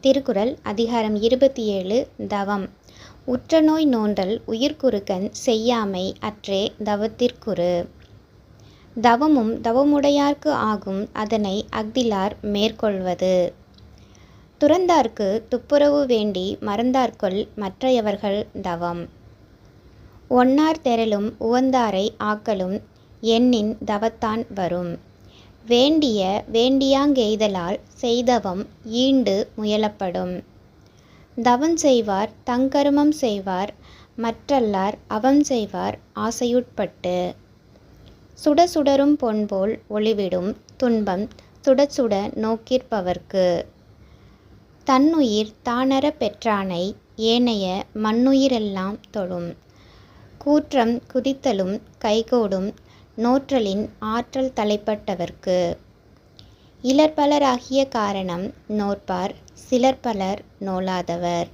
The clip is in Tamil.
திருக்குறள் அதிகாரம் இருபத்தி ஏழு தவம். உற்றநோய் நோண்டல் உயிர்குறுக்கன் செய்யாமை அற்றே தவத்திற்குறு. தவமும் தவமுடையார்க்கு ஆகும் அதனை அஃதிலார் மேற்கொள்வது. துறந்தார்க்கு துப்புரவு வேண்டி மறந்தார்க்குள் மற்றையவர்கள் தவம். ஒன்னார் தெரலும் உவந்தாரை ஆக்கலும் எண்ணின் தவத்தான் வரும். வேண்டிய வேண்டியாங்கெய்தலால் செய்தவம் ஈண்டு முயலப்படும். தவம் செய்வார் தங்கருமம் செய்வார் மற்றல்லார் அவம் செய்வார் ஆசையுட்பட்டு. சுட சுடரும் பொன்போல் ஒளிவிடும் துன்பம் சுட சுட நோக்கிற்பவர்க்கு. தன்னுயிர் தானறப் பெற்றானை ஏனைய மண்ணுயிரெல்லாம் தொழும். கூற்றம் குதித்தலும் கைகோடும் நோற்றலின் ஆற்றல் தலைப்பட்டவர்க்கு. இலர்பலராகிய காரணம் நோற்பார் சிலர் பலர் நோலாதவர்.